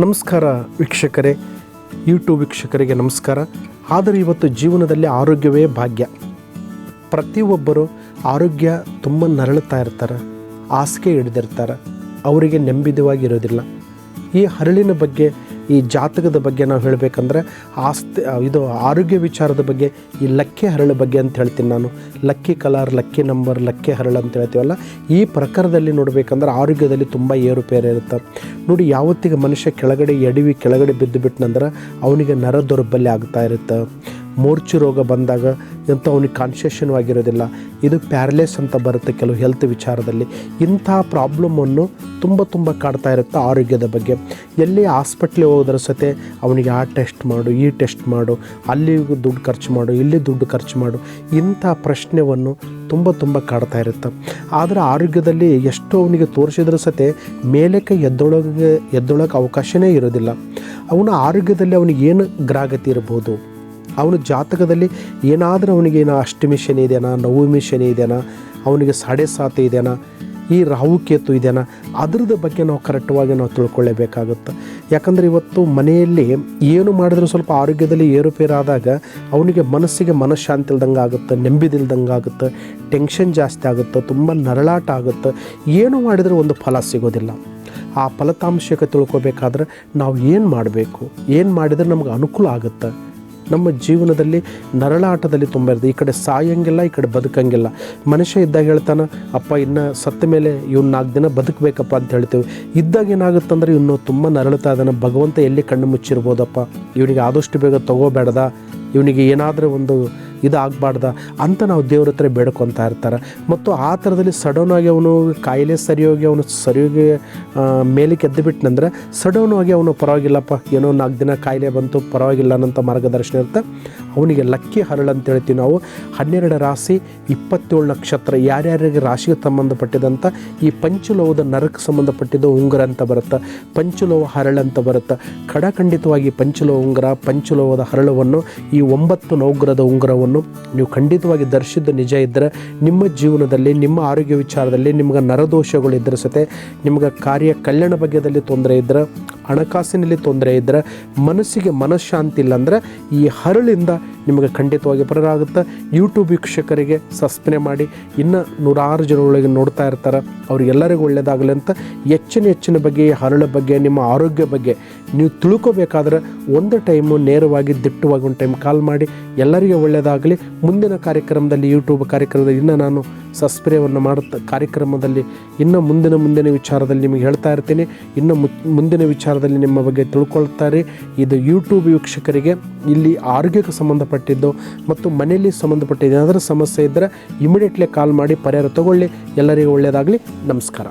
ನಮಸ್ಕಾರ ವೀಕ್ಷಕರೇ. ಯೂಟ್ಯೂಬ್ ವೀಕ್ಷಕರಿಗೆ ನಮಸ್ಕಾರ. ಆದರೆ ಇವತ್ತು ಜೀವನದಲ್ಲಿ ಆರೋಗ್ಯವೇ ಭಾಗ್ಯ. ಪ್ರತಿಯೊಬ್ಬರು ಆರೋಗ್ಯ ತುಂಬ ನರಳುತ್ತಾ ಇರ್ತಾರೆ. ಹಾಸಿಗೆ ಹಿಡಿದಿರ್ತಾರೆ. ಅವರಿಗೆ ನೆಮ್ಮದಿವಾಗಿರೋದಿಲ್ಲ ಈ ಹರಳಿನ ಬಗ್ಗೆ ಈ ಜಾತಕದ ಬಗ್ಗೆ ನಾವು ಹೇಳಬೇಕಂದ್ರೆ ಆಸ್ತಿ ಇದು ಆರೋಗ್ಯ ವಿಚಾರದ ಬಗ್ಗೆ, ಈ ಲಕ್ಕಿ ಹರಳು ಬಗ್ಗೆ ಅಂತ ಹೇಳ್ತೀನಿ ನಾನು. Lucky colour, lucky number lucky ಹರಳು ಅಂತ ಹೇಳ್ತೀವಲ್ಲ, ಈ ಪ್ರಕಾರದಲ್ಲಿ ನೋಡಬೇಕಂದ್ರೆ ಆರೋಗ್ಯದಲ್ಲಿ ತುಂಬ ಏರುಪೇರು ಇರುತ್ತೆ. ನೋಡಿ, ಯಾವತ್ತಿಗೆ ಮನುಷ್ಯ ಕೆಳಗಡೆ ಎಡವಿ ಕೆಳಗಡೆ ಬಿದ್ದು ಬಿಟ್ಟನಂದ್ರೆ ಅವನಿಗೆ ನರ ದೌರ್ಬಲ್ಯ ಆಗ್ತಾ ಇರುತ್ತೆ. ಮೂರ್ಛೆ ರೋಗ ಬಂದಾಗ ಎಂತ ಅವನಿಗೆ ಕಾನ್ಶಿಯಷನ್ ಆಗಿರೋದಿಲ್ಲ ಇದು ಪ್ಯಾರಲೇಸ್ ಅಂತ ಬರುತ್ತೆ ಕೆಲವು ಹೆಲ್ತ್ ವಿಚಾರದಲ್ಲಿ. ಇಂಥ ಪ್ರಾಬ್ಲಮನ್ನು ತುಂಬ ತುಂಬ ಕಾಡ್ತಾ ಇರುತ್ತೆ ಆರೋಗ್ಯದ ಬಗ್ಗೆ. ಎಲ್ಲಿ ಹಾಸ್ಪಿಟ್ಲಿಗೆ ಹೋದ್ರ ಸತೆ ಅವನಿಗೆ ಆ ಟೆಸ್ಟ್ ಮಾಡು, ಈ ಟೆಸ್ಟ್ ಮಾಡು, ಅಲ್ಲಿ ದುಡ್ಡು ಖರ್ಚು ಮಾಡು, ಇಲ್ಲಿ ದುಡ್ಡು ಖರ್ಚು ಮಾಡು. ಇಂಥ ಪ್ರಶ್ನೆಯನ್ನು ತುಂಬ ತುಂಬ ಕಾಡ್ತಾ ಇರುತ್ತೆ. ಆದರೆ ಆರೋಗ್ಯದಲ್ಲಿ ಎಷ್ಟು ಅವನಿಗೆ ತೋರಿಸಿದ್ರೂ ಸತೆ ಮೇಲಕ್ಕೆ ಎದ್ದೊಳಗೆ ಎದ್ದೊಳಕ್ಕೆ ಅವಕಾಶವೇ ಇರೋದಿಲ್ಲ. ಅವನ ಆರೋಗ್ಯದಲ್ಲಿ ಅವನಿಗೆ ಏನು ಗ್ರಾಗತಿ ಇರ್ಬೋದು? ಅವನ ಜಾತಕದಲ್ಲಿ ಏನಾದರೂ ಅವನಿಗೆ ಏನೋ ಅಷ್ಟಮಿ ಶನಿ ಇದೆಯಾ ನವಮಿ ಶನಿ ಇದೆಯಾ ಅವನಿಗೆ ಸಾಡೆ ಸಾತಿ ಇದೆಯಾ ಈ ರಾಹುಕೇತು ಇದೆಯಾ ಅದ್ರದ್ದು ಬಗ್ಗೆ ನಾವು ಕರೆಕ್ಟ್ವಾಗಿ ನಾವು ತಿಳ್ಕೊಳ್ಳೇಬೇಕಾಗುತ್ತೆ. ಯಾಕಂದರೆ ಇವತ್ತು ಮನೆಯಲ್ಲಿ ಏನು ಮಾಡಿದ್ರೂ ಸ್ವಲ್ಪ ಆರೋಗ್ಯದಲ್ಲಿ ಏರುಪೇರಾದಾಗ ಅವನಿಗೆ ಮನಸ್ಸಿಗೆ ಮನಃಶಾಂತಿ ಇಲ್ದಂಗೆ ಆಗುತ್ತೆ ನೆಮ್ಮದಿಲ್ದಂಗೆ ಆಗುತ್ತೆ ಟೆನ್ಷನ್ ಜಾಸ್ತಿ ಆಗುತ್ತೆ, ತುಂಬ ನರಳಾಟ ಆಗುತ್ತೆ. ಏನು ಮಾಡಿದರೂ ಒಂದು ಫಲ ಸಿಗೋದಿಲ್ಲ. ಆ ಫಲಿತಾಂಶಕ್ಕೆ ತಿಳ್ಕೊಬೇಕಾದ್ರೆ ನಾವು ಏನು ಮಾಡಬೇಕು? ಏನು ಮಾಡಿದರೆ ನಮ್ಗೆ ಅನುಕೂಲ ಆಗುತ್ತೆ? ನಮ್ಮ ಜೀವನದಲ್ಲಿ ನರಳಾಟದಲ್ಲಿ ಇರ್ತದೆ ಈ ಕಡೆ ಸಾಯಂಗಿಲ್ಲ, ಈ ಕಡೆ ಬದುಕಂಗಿಲ್ಲ. ಮನುಷ್ಯ ಇದ್ದಾಗ ಹೇಳ್ತಾನೆ, ಅಪ್ಪ, ಇನ್ನು ಸತ್ತ ಮೇಲೆ ಇವ್ನು ನಾಲ್ಕು ದಿನ ಬದುಕಬೇಕಪ್ಪ ಅಂತ ಹೇಳ್ತೇವೆ. ಇದ್ದಾಗ ಏನಾಗುತ್ತಂದ್ರೆ ಇವನು ತುಂಬ ನರಳುತ್ತಾ ಇದ್ದಾನೆ. ಭಗವಂತ ಎಲ್ಲಿ ಕಣ್ಣು ಮುಚ್ಚಿರ್ಬೋದಪ್ಪ? ಇವನಿಗೆ ಆದಷ್ಟು ಬೇಗ ತಗೋಬೇಡದ? ಇವನಿಗೆ ಏನಾದರೂ ಒಂದು ಇದಾಗಬಾರ್ದ ಅಂತ ನಾವು ದೇವ್ರ ಹತ್ರ ಬೇಡ್ಕೊತಾ ಇರ್ತಾರೆ. ಮತ್ತು ಆ ಥರದಲ್ಲಿ ಸಡನ್ನಾಗಿ ಅವನು ಕಾಯಿಲೆ ಸರಿಯೋಗಿ ಅವನು ಸರಿಯೋಗಿ ಮೇಲಕ್ಕೆ ಎದ್ದು ಬಿಟ್ಟನಂದ್ರೆ ಸಡನ್ನಾಗಿ ಅವನು ಪರವಾಗಿಲ್ಲಪ್ಪ, ಏನೋ ನಾಲ್ಕು ದಿನ ಕಾಯಿಲೆ ಬಂತು, ಪರವಾಗಿಲ್ಲ ಅನ್ನೋಂಥ ಮಾರ್ಗದರ್ಶನ ಇರುತ್ತೆ. ಅವನಿಗೆ ಲಕ್ಕಿ ಹರಳು ಅಂತ ಹೇಳ್ತೀವಿ ನಾವು. ಹನ್ನೆರಡು ರಾಶಿ, ಇಪ್ಪತ್ತೇಳು ನಕ್ಷತ್ರ, ಯಾರ್ಯಾರಿಗೆ ರಾಶಿಗೆ ಸಂಬಂಧಪಟ್ಟಿದಂಥ ಈ ಪಂಚಲೋಹದ ನರಕ್ಕೆ ಸಂಬಂಧಪಟ್ಟಿದ್ದು ಉಂಗುರ ಅಂತ ಬರುತ್ತೆ, ಪಂಚಲೋಹ ಹರಳು ಅಂತ ಬರುತ್ತೆ. ಖಡಖಂಡಿತವಾಗಿ ಪಂಚಲೋಹ ಉಂಗುರ, ಪಂಚಲೋಹದ ಹರಳವನ್ನು ಈ ಒಂಬತ್ತು ನವಗ್ರಹದ ಉಂಗುರವನ್ನು ನೀವು ಖಂಡಿತವಾಗಿ ದರ್ಶಿದ ನಿಜ ಇದ್ದರೆ ನಿಮ್ಮ ಜೀವನದಲ್ಲಿ, ನಿಮ್ಮ ಆರೋಗ್ಯ ವಿಚಾರದಲ್ಲಿ ನಿಮ್ಗೆ ನರದೋಷಗಳು ಇದ್ದರೆ ಸತೆ ನಿಮ್ಗೆ ಕಾರ್ಯ ಕಲ್ಯಾಣ ಬಗ್ಗೆದಲ್ಲಿ ತೊಂದರೆ ಇದ್ದರೆ, ಹಣಕಾಸಿನಲ್ಲಿ ತೊಂದರೆ ಇದ್ದರೆ, ಮನಸ್ಸಿಗೆ ಮನಃಶಾಂತಿ ಇಲ್ಲಂದ್ರೆ ಈ ಹರಳಿಂದ ನಿಮಗೆ ಖಂಡಿತವಾಗಿ ಬರಲಾಗುತ್ತೆ. ಯೂಟ್ಯೂಬ್ ವೀಕ್ಷಕರಿಗೆ ಸಬ್ಸ್ಕ್ರೈಬ್ ಮಾಡಿ. ಇನ್ನು ನೂರಾರು ಜನಗಳಿಗೆ ನೋಡ್ತಾ ಇರ್ತಾರೆ. ಅವ್ರಿಗೆಲ್ಲರಿಗೂ ಒಳ್ಳೆಯದಾಗಲಿ ಅಂತ ಹೆಚ್ಚಿನ ಹೆಚ್ಚಿನ ಬಗ್ಗೆ ಈ ಹರಳ ಬಗ್ಗೆ, ನಿಮ್ಮ ಆರೋಗ್ಯ ಬಗ್ಗೆ ನೀವು ತಿಳ್ಕೊಬೇಕಾದ್ರೆ ಒಂದು ಟೈಮು ನೇರವಾಗಿ ದಿಟ್ಟವಾಗಿ ಒಂದು ಟೈಮ್ ಕಾಲ್ ಮಾಡಿ. ಎಲ್ಲರಿಗೆ ಒಳ್ಳೆಯದಾಗಲಿ ಮುಂದಿನ ಕಾರ್ಯಕ್ರಮದಲ್ಲಿ ಯೂಟ್ಯೂಬ್ ಕಾರ್ಯಕ್ರಮದಲ್ಲಿ ಇನ್ನೂ ನಾನು ಸಸ್ಪ್ರೇವನ್ನು ಮಾಡುತ್ತಾ ಕಾರ್ಯಕ್ರಮದಲ್ಲಿ ಇನ್ನೂ ಮುಂದಿನ ಮುಂದಿನ ವಿಚಾರದಲ್ಲಿ ನಿಮಗೆ ಹೇಳ್ತಾ ಇರ್ತೀನಿ. ಇನ್ನು ಮುಂದಿನ ವಿಚಾರದಲ್ಲಿ ನಿಮ್ಮ ಬಗ್ಗೆ ತಿಳ್ಕೊಳ್ತಾರೆ. ಇದು ಯೂಟ್ಯೂಬ್ ವೀಕ್ಷಕರಿಗೆ ಇಲ್ಲಿ ಆರೋಗ್ಯಕ್ಕೆ ಸಂಬಂಧಪಟ್ಟಿದ್ದು ಮತ್ತು ಮನೆಯಲ್ಲಿ ಸಂಬಂಧಪಟ್ಟಿದ್ದು ಏನಾದರೂ ಸಮಸ್ಯೆ ಇದ್ದರೆ ಇಮಿಡಿಯೇಟ್ಲಿ ಕಾಲ್ ಮಾಡಿ ಪರಿಹಾರ ತಗೊಳ್ಳಿ. ಎಲ್ಲರಿಗೂ ಒಳ್ಳೆಯದಾಗಲಿ. ನಮಸ್ಕಾರ.